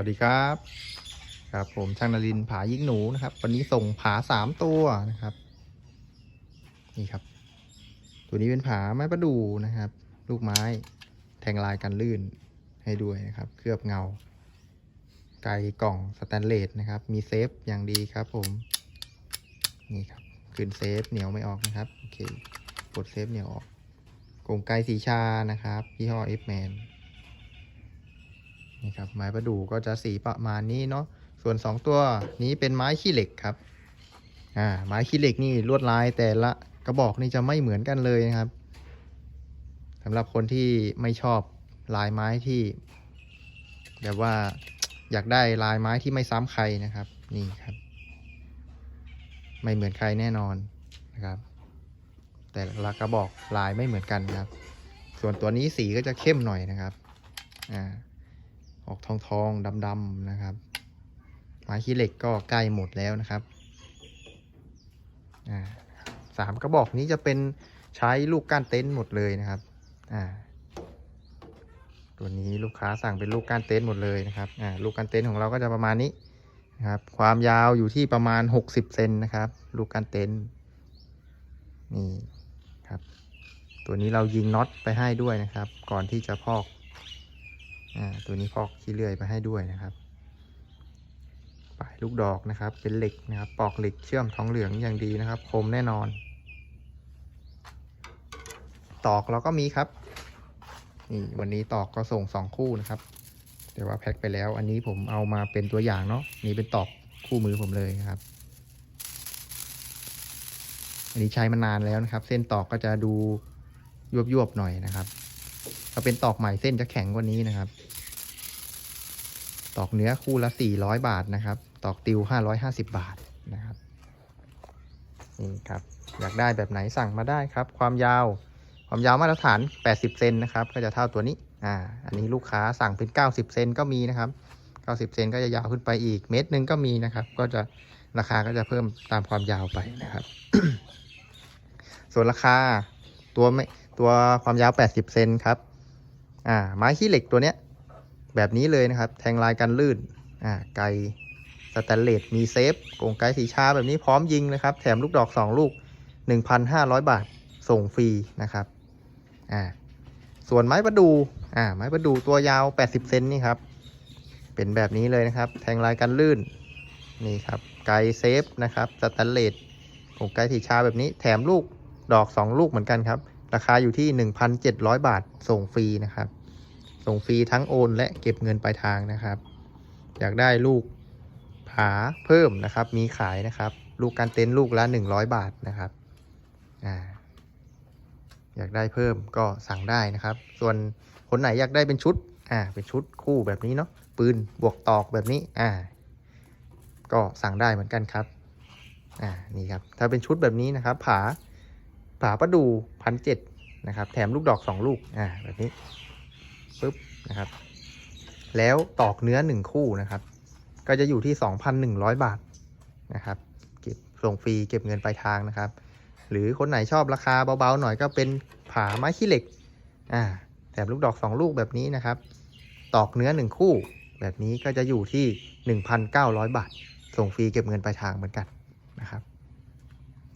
วัสดีครับ ครับผมช่างนรินผายิ่งหนูนะครับ วันนี้ส่งผาสามตัวนะครับ นี่ครับ ตัวนี้เป็นผาไม้ประดูนะครับ ลูกไม้แทงลายกันลื่นให้ด้วยนะครับ เคลือบเงา ไกลกล่องสแตนเลสนะครับ มีเซฟอย่างดีครับผม นี่ครับขึ้นเซฟเหนียวไม่ออกนะครับโอเคกดเซฟเหนียวออกกรงไกลสีชานะครับยี่ห้อ F Man นี่ นี่ครับไม้ประดู่ก็จะสีประมาณนี้เนาะส่วน 2 ตัวนี้เป็นไม้ขี้เหล็กครับอ่าไม้ขี้เหล็กนี่ลวดลายแต่ละกระบอกนี่จะไม่เหมือนกันเลยนะครับสำหรับคนที่ไม่ชอบลายไม้ที่แบบว่าอยากได้ลายไม้ที่ไม่ซ้ำใครนะครับ นี่ครับ ไม่เหมือนใครแน่นอนนะครับ แต่ละกระบอกลายไม่เหมือนกันครับ ส่วนตัวนี้สีก็จะเข้มหน่อยนะครับอ่า ออกทองทองดำดำๆนะครับ ไม้ขี้เหล็กก็ใกล้หมดแล้วนะครับอ่าสามกระบอกนี้จะเป็นใช้ลูกก้านเต็นท์หมดเลยนะครับอ่าตัวนี้ลูกค้าสั่งเป็นลูกก้านเต็นท์หมดเลยนะครับอ่าลูกก้านเต็นท์ของเราก็จะประมาณนี้นะครับ ความยาวอยู่ที่ประมาณ 60 เซนนะครับ ลูกก้านเต็นท์นี่ครับ ตัวนี้เรายิงน็อตไปให้ด้วยนะครับ ก่อนที่จะพอก อ่าตัวนี้พอกขี้เลื่อยไปให้ด้วยนะครับปลายลูกดอกนะครับ เป็นเหล็กนะครับปอกเหล็กเชื่อมทองเหลืองอย่างดีนะครับ คมแน่นอน ตอกเราก็มีครับนี่วันนี้ตอกก็ส่งสองคู่นะครับ แต่ว่าแพ็คไปแล้ว อันนี้ผมเอามาเป็นตัวอย่างเนาะนี่เป็นตอกคู่มือผมเลยนะครับ อันนี้ใช้มานานแล้วนะครับ เส้นตอกก็จะดูยวบๆหน่อยนะครับ ถ้าเป็นตอกใหม่เส้นจะแข็งกว่านี้นะครับ ตอกเนื้อคู่ละ400บาทนะครับ ตอกติว550บาทนะครับ นี่ครับ อยากได้แบบไหนสั่งมาได้ครับ ความยาว ความยาวมาตรฐาน80เซนนะครับ ก็จะเท่าตัวนี้ อ่า อันนี้ลูกค้าสั่งเป็น90เซนก็มีนะครับ90เซนก็จะยาวขึ้นไปอีก เมตรหนึ่งก็มีนะครับ ก็จะราคาก็จะเพิ่มตามความยาวไปนะครับ ส่วนราคาตัวไม่ตัวความยาว 80 เซนครับ อ่าไม้ขี้เหล็กตัวเนี้ยแบบนี้เลยนะครับ แทงลายกันลื่นอ่าไกสแตนเลสมีเซฟกงไกสีชาแบบนี้พร้อมยิงนะครับ แถมลูกดอก 2 ลูก 1,500 บาทส่งฟรีนะครับอ่าส่วนไม้ประดูอ่าไม้ประดูตัวยาว 80 เซนนี่ครับเป็นแบบนี้เลยนะครับ แทงลายกันลื่นนี่ครับไกเซฟนะครับสแตนเลสกงไกสีชาแบบนี้แถมลูกดอก 2 ลูกเหมือนกันครับ ราคาอยู่ที่ 1,700 บาทส่งฟรีนะครับ ส่งฟรีทั้งโอนและเก็บเงินปลายทางนะครับ อยากได้ลูกผาเพิ่มนะครับ มีขายนะครับ ลูกการเต็นท์ลูกละ100บาทนะครับอ่าอยากได้เพิ่มก็สั่งได้นะครับ ส่วนคนไหนอยากได้เป็นชุดอ่าเป็นชุดคู่แบบนี้เนาะปืนบวกตอกแบบนี้อ่าก็สั่งได้เหมือนกันครับอ่านี่ครับถ้าเป็นชุดแบบนี้นะครับ ผาผาประดูพันเจ็ดนะครับ แถมลูกดอกสองลูกอ่าแบบนี้ ปุ๊บนะครับ แล้วตอกเนื้อหนึ่งคู่นะครับ ก็จะอยู่ที่ 2,100 บาทนะครับ เก็บส่งฟรีเก็บเงินปลายทางนะครับ หรือคนไหนชอบราคาเบาๆหน่อยก็เป็นผาไม้ขี้เหล็กอ่าแถมลูกดอก 2 ลูกแบบนี้นะครับ ตอกเนื้อ 1 คู่ แบบนี้ก็จะอยู่ที่ 1,900 บาท ส่งฟรีเก็บเงินปลายทางเหมือนกันนะครับ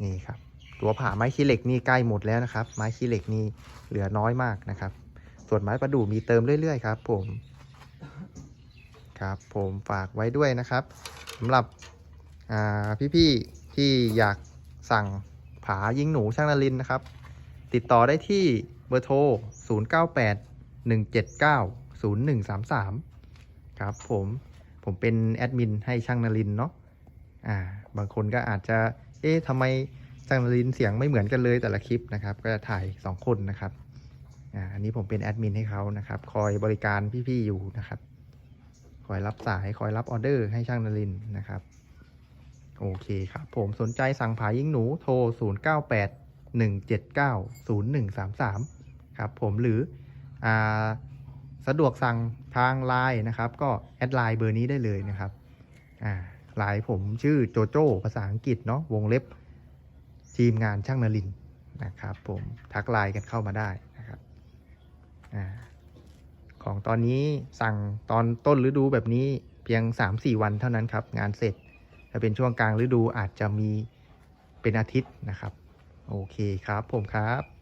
นี่ครับ ตัวผาไม้ขี้เหล็กนี่ใกล้หมดแล้วนะครับ ไม้ขี้เหล็กนี่เหลือน้อยมากนะครับ ส่วนไม้ประดู่มีเติมเรื่อยๆครับผมครับผมฝากไว้ด้วยนะครับสำหรับพี่ๆที่อยากสั่งผายิงหนูช่างนรินนะครับ ติดต่อได้ที่เบอร์โทร 098 179 0133 ครับผมผมเป็นแอดมินให้ช่างนรินเนาะอ่าบางคนก็อาจจะ เอ๊ะทำไมช่างนรินเสียงไม่เหมือนกันเลยแต่ละคลิปนะครับ ก็จะถ่าย 2 คนนะครับ อันนี้ผมเป็นแอดมินให้เขานะครับ คอยบริการพี่ๆอยู่นะครับ คอยรับสายคอยรับออเดอร์ให้ช่างนรินนะครับ โอเคครับ ผมสนใจสั่งผายิ่งหนูโทร 098 179 0133 ครับ ผมหรืออสะดวกสั่งทางไลน์นะครับ ก็แอดไลน์เบอร์นี้ได้เลยนะครับอ่าไลน์ผมชื่อโจโจ้ภาษาอังกฤษเนาะวงเล็บทีมงานช่างนรินนะครับ ผมทักไลน์กันเข้ามาได้ ของตอนนี้สั่งตอนต้นฤดูแบบนี้เพียง 3-4 วันเท่านั้นครับ งานเสร็จ ถ้าเป็นช่วงกลางฤดูอาจจะมีเป็นอาทิตย์นะครับ โอเคครับผมครับ